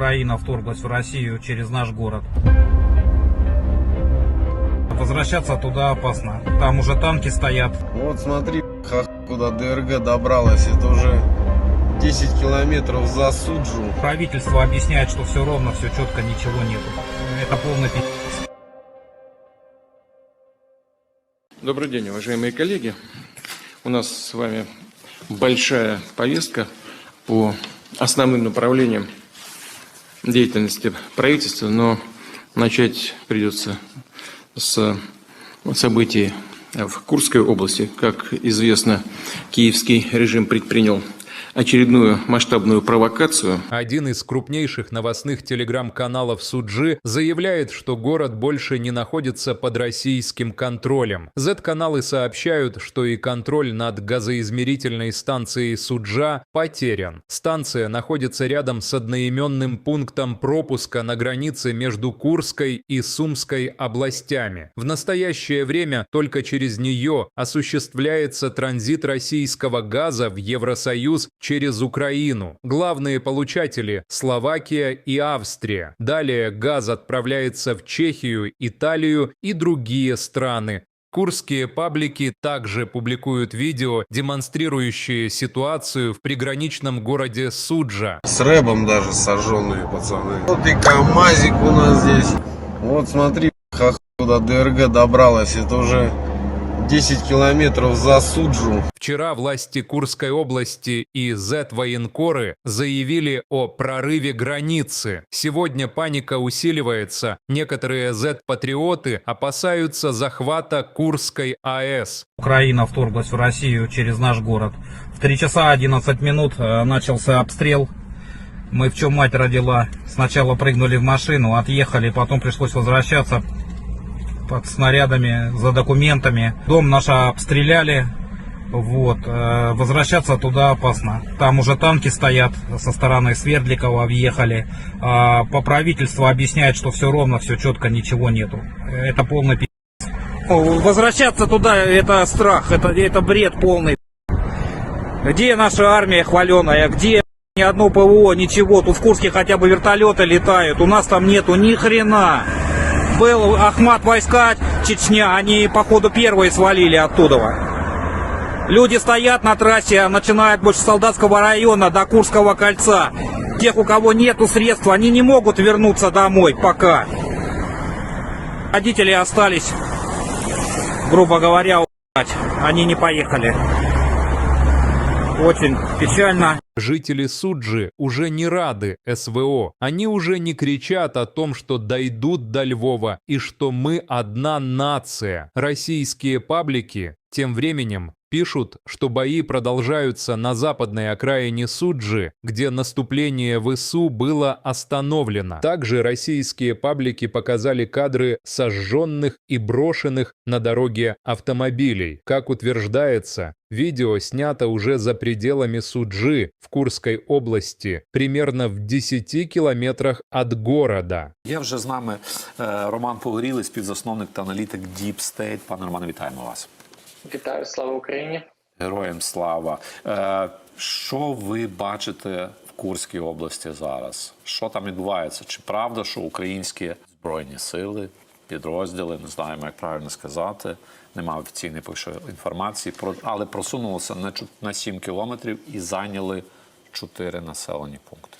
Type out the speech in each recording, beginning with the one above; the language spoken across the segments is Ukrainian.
Украина вторглась в Россию через наш город. Возвращаться туда опасно. Там уже танки стоят. Вот смотри, куда ДРГ добралась. Это уже 10 километров за Суджу. Правительство объясняет, что все ровно, все четко, ничего нету. Это полный пи***ц. Добрый день, уважаемые коллеги. У нас с вами большая повестка по основным направлениям деятельности правительства, но начать придется с событий в Курской области. Как известно, киевский режим предпринял очередную масштабную провокацию. Один из крупнейших новостных телеграм-каналов Суджи заявляет, что город больше не находится под российским контролем. Z-каналы сообщают, что и контроль над газоизмерительной станцией Суджа потерян. Станция находится рядом с одноименным пунктом пропуска на границе между Курской и Сумской областями. В настоящее время только через нее осуществляется транзит российского газа в Евросоюз через Украину. Главные получатели – Словакия и Австрия. Далее газ отправляется в Чехию, Италию и другие страны. Курские паблики также публикуют видео, демонстрирующие ситуацию в приграничном городе Суджа. С рэбом даже сожженные пацаны. Вот и КамАЗик у нас здесь. Вот смотри, куда ДРГ добралась. Это уже 10 километров за Суджу. Вчера власти Курской области и Z-военкоры заявили о прорыве границы. Сегодня паника усиливается. Некоторые Z-патриоты опасаются захвата Курской АЭС. Украина вторглась в Россию через наш город. В 3 часа 11 минут э, начался обстрел. Мы в чем мать родила. Сначала прыгнули в машину, отъехали, потом пришлось возвращаться под снарядами, за документами. Дом наш обстреляли. Вот. э, Возвращаться туда опасно. Там уже танки стоят со стороны Свердликова, въехали. А По правительству объясняет, что все ровно, все четко, ничего нету. Это полный пи***. Возвращаться туда это страх, это, это бред полный. Где наша армия хваленая? Где ни одно ПВО, ничего? Тут в Курске хотя бы вертолеты летают. У нас там нету ни хрена. Был Ахмат войска Чечня, они походу первые свалили оттуда. Люди стоят на трассе, начинают больше солдатского района до Курского кольца. Тех, у кого нету средств, они не могут вернуться домой пока. Родители остались, грубо говоря, у***ать. они не поехали. Очень печально. Жители Суджи уже не рады СВО. Они уже не кричат о том, что дойдут до Львова и что мы одна нация. Российские паблики тем временем пишут, что бои продолжаются на западной окраине Суджи, где наступление ВСУ было остановлено. Также российские паблики показали кадры сожженных и брошенных на дороге автомобилей. Как утверждается, видео снято уже за пределами Суджи в Курской области, примерно в 10 километрах от города. Є вже з нами е, Роман Погорілий, співзасновник та аналітик Deep State. Пане Романе, вітаємо вас. Вітаю, слава Україні. Героям слава. Е, Що ви бачите в Курській області зараз? Що там відбувається? Чи правда, що українські збройні сили, підрозділи, не знаємо, як правильно сказати, немає офіційної поки що інформації, але просунулися на 7 кілометрів і зайняли 4 населені пункти.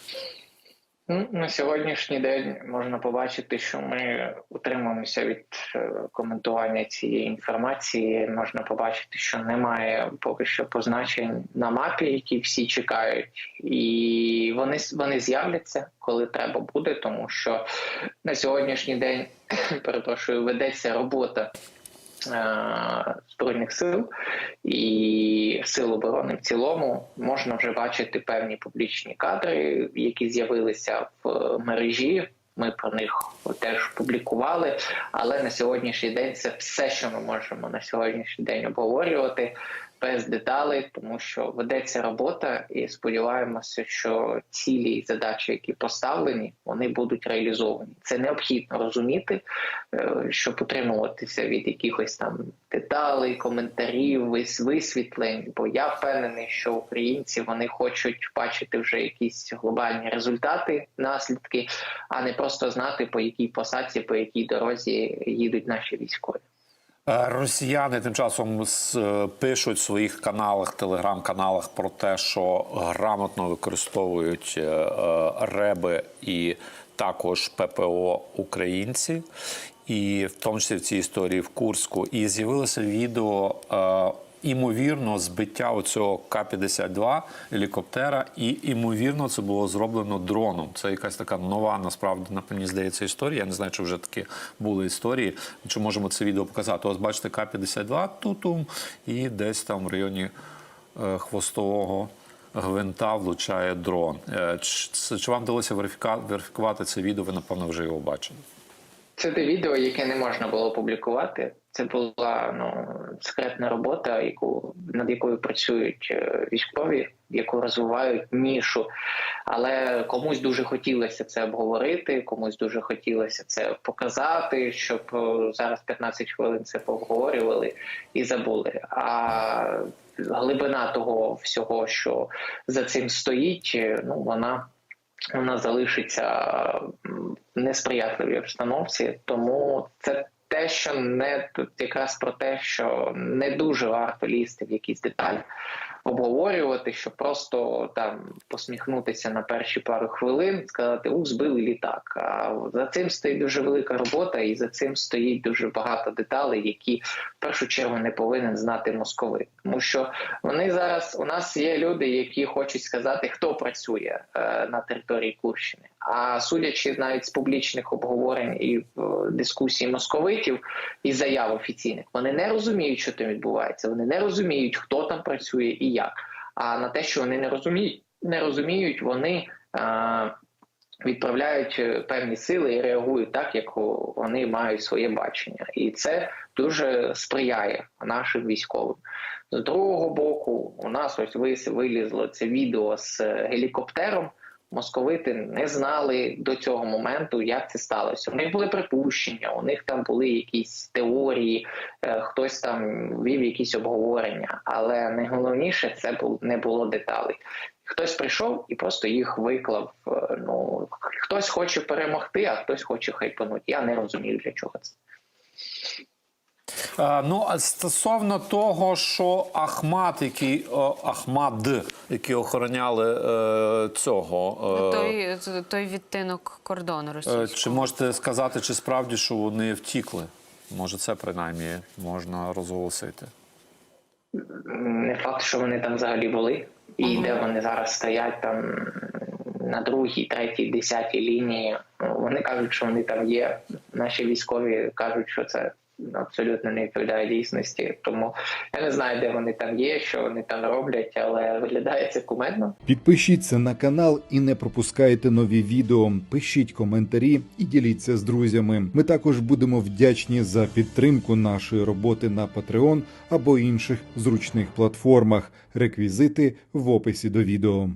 Ну, На сьогоднішній день можна побачити, що ми утримуємося від е, коментування цієї інформації. Можна побачити, що немає поки що позначень на мапі, які всі чекають, і вони вони з'являться, коли треба буде, тому що на сьогоднішній день перепрошую, ведеться робота. Е, Збройних сил і сил оборони в цілому можна вже бачити певні публічні кадри, які з'явилися в мережі. Ми про них теж публікували, але на сьогоднішній день це все, що ми можемо на сьогоднішній день обговорювати. Без деталей, тому що ведеться робота, і сподіваємося, що цілі і задачі, які поставлені, вони будуть реалізовані. Це необхідно розуміти, е, щоб утримуватися від якихось там деталей, коментарів, вис- висвітлень. Бо я впевнений, що українці вони хочуть бачити вже якісь глобальні результати, наслідки, а не просто знати по якій посадці, по якій дорозі їдуть наші військові. Е, Росіяни тим часом е, пишуть в своїх каналах, телеграм-каналах про те, що грамотно використовують е, реби і також ППО українці, і в тому числі в цій історії в Курську. І з'явилося відео. Імовірно, збиття оцього К-52 гелікоптера, і імовірно, це було зроблено дроном. Це якась така нова, насправді, на мені здається, історія. Я не знаю, чи вже такі були історії. Чи можемо це відео показати? Ось бачите, К-52 тутум, і десь там в районі е, хвостового гвинта влучає дрон. Е, Чи, чи вам вдалося верифікувати це відео? Ви напевно вже його бачили. Це те відео, яке не можна було публікувати. Це була ну секретна робота, яку над якою працюють е, військові, яку розвивають нішу. Але комусь дуже хотілося це обговорити, комусь дуже хотілося це показати, щоб е, зараз 15 хвилин це пообговорювали і забули. А глибина того всього, що за цим стоїть, е, ну вона вона залишиться в несприятливій обстановці, тому це те, що не тут якраз про те, що не дуже варто лізти в якісь деталі, обговорювати, щоб просто там посміхнутися на перші пару хвилин, сказати у збили літак. А за цим стоїть дуже велика робота, і за цим стоїть дуже багато деталей, які в першу чергу не повинен знати московит. Тому що вони зараз у нас є люди, які хочуть сказати, хто працює е, на території Курщини. А судячи навіть з публічних обговорень і е, дискусій московитів і заяв офіційних, вони не розуміють, що там відбувається. Вони не розуміють, хто там працює і як. А на те, що вони не розуміють, не розуміють, вони. Е, Відправляють певні сили і реагують так, як вони мають своє бачення, і це дуже сприяє нашим військовим. З другого боку, у нас ось вилізло це відео з е, гелікоптером. Московити не знали до цього моменту, як це сталося. У них були припущення, у них там були якісь теорії, е, хтось там вів якісь обговорення, але найголовніше це не було деталей. Хтось прийшов і просто їх виклав. е, Ну хтось хоче перемогти, а хтось хоче хайпанути. Я не розумію для чого це. Е, Ну, а стосовно того, що Ахмат, який о, Ахмад, які охороняли е, цього, е, Той, той відтинок кордону е, російського. чи можете сказати, чи справді що вони втікли? Може, це принаймні можна розголосити. не факт, що вони там взагалі були, і де вони зараз стоять там на другій, третій, десятій лінії. Ну, Вони кажуть, що вони там є. Наші військові кажуть, що це абсолютно не відповідає дійсності. Тому я не знаю, де вони там є, що вони там роблять, але виглядає це кумедно. Підпишіться на канал і не пропускайте нові відео. Пишіть коментарі і діліться з друзями. Ми також будемо вдячні за підтримку нашої роботи на Patreon або інших зручних платформах. Реквізити в описі до відео.